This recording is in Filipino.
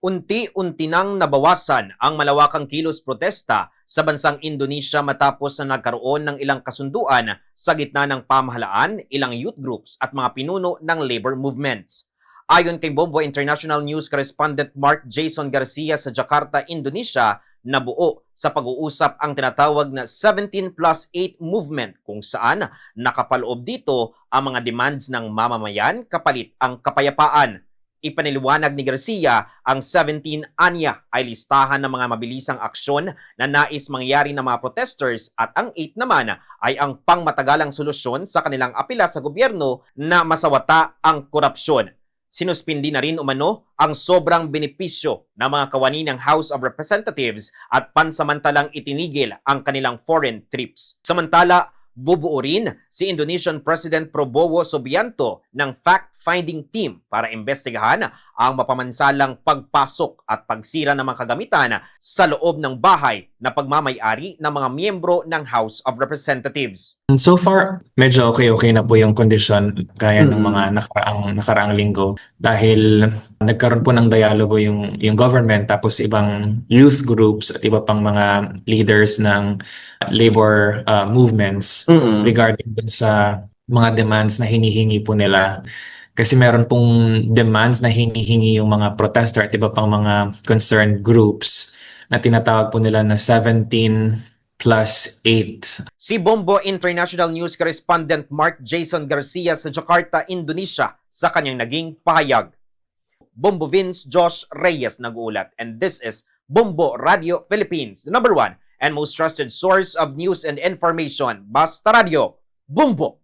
Unti-unti nang nabawasan ang malawakang kilos protesta sa bansang Indonesia matapos na nagkaroon ng ilang kasunduan sa gitna ng pamahalaan, ilang youth groups at mga pinuno ng labor movements. Ayon kay Bombo International News Correspondent Mark Jason Garcia sa Jakarta, Indonesia, nabuo sa pag-uusap ang tinatawag na 17 plus 8 movement kung saan nakapaloob dito ang mga demands ng mamamayan kapalit ang kapayapaan. Ipaniliwanag ni Garcia ang 17 anya ay listahan ng mga mabilisang aksyon na nais mangyari ng mga protesters at ang 8 naman ay ang pangmatagalang solusyon sa kanilang apela sa gobyerno na masawata ang korupsyon. Sinuspindi na rin umano ang sobrang benepisyo ng mga kawani ng House of Representatives at pansamantalang itinigil ang kanilang foreign trips. Samantala, bubuo rin si Indonesian President Prabowo Subianto ng fact-finding team para imbestigahan ang mapamansalang pagpasok at pagsira ng mga kagamitan sa loob ng bahay na pagmamayari ng mga miyembro ng House of Representatives. So far, medyo okay-okay na po yung condition kaya ng Mm. mga nakaraang, nakaraang linggo dahil nagkaroon po ng dialogo yung, yung government tapos ibang youth groups at iba pang mga leaders ng labor uh, movements regarding dun sa mga demands na hinihingi po nila. Kasi meron pong demands na hinihingi yung mga protester at iba pang mga concerned groups na tinatawag po nila na 17 plus 8 Si Bombo International News Correspondent Mark Jason Garcia sa Jakarta, Indonesia sa kanyang naging pahayag. Bombo Vince Josh Reyes nag-uulat and this is Bombo Radio Philippines, number one and most trusted source of news and information. Basta Radio, Bombo!